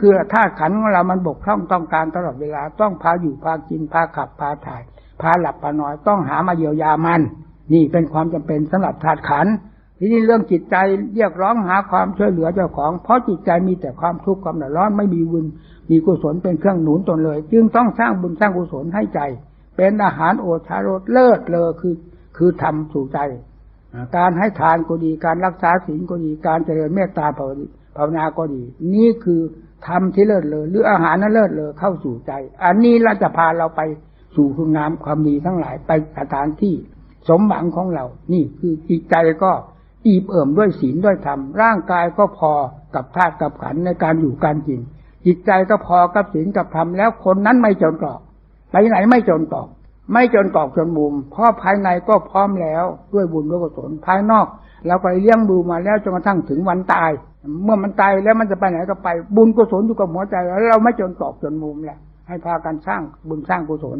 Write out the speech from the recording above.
คือธาตุขันของเรามันบกพร่องต้องการตลอดเวลา ต้องพาอยู่พากินพาขับพาถ่าย พาหลับพานอนต้องหามาเยียวยามัน นี่เป็นความจำเป็นสำหรับธาตุขันทีนี้เรื่องจิตใจเรียกร้องหาความช่วยเหลือเจ้าของ เพราะจิตใจมีแต่ความทุกข์ความเดือดร้อนไม่มีบุญมีกุศลเป็นเครื่องหนุนตนเลย จึงต้องสร้างบุญสร้างกุศลให้ใจ เป็นอาหารโอชารสเลิศเลอคือ คือทำสู่ใจ การให้ทานก็ดีการรักษาศีลก็ดีการเจริญเมตตาภาวนา ภาวนาก็ดี นี่คือทำที่เลิศเลอหรืออาหารนั้นเลิศเลอเข้าสู่ใจ อันนี้เราจะพาเราไปสู่คุณงามความดีทั้งหลายไปสถานที่สมหวังของเรา นี่คือจิตใจก็อิ่มเอิ่มด้วยศีลด้วยธรรม ร่างกายก็พอกับธาตุกับขันในการอยู่การกิน จิตใจก็พอกับศีลกับธรรมแล้วคนนั้นไม่จนกรอกไปไหนไม่จนกรอก ไม่จนกรอกจนมุมเพราะภายในก็พร้อมแล้วด้วยบุญด้วยกุศลภายนอกเราก็เลี้ยงดูมาแล้วจนกระทั่งถึงวันตาย เมื่อมันตายแล้วมันจะไปไหนก็ไป บุญกุศลอยู่กับหัวใจแล้วเราไม่จนกรอกจนมุมแหละให้พากันสร้างบุญสร้างกุศล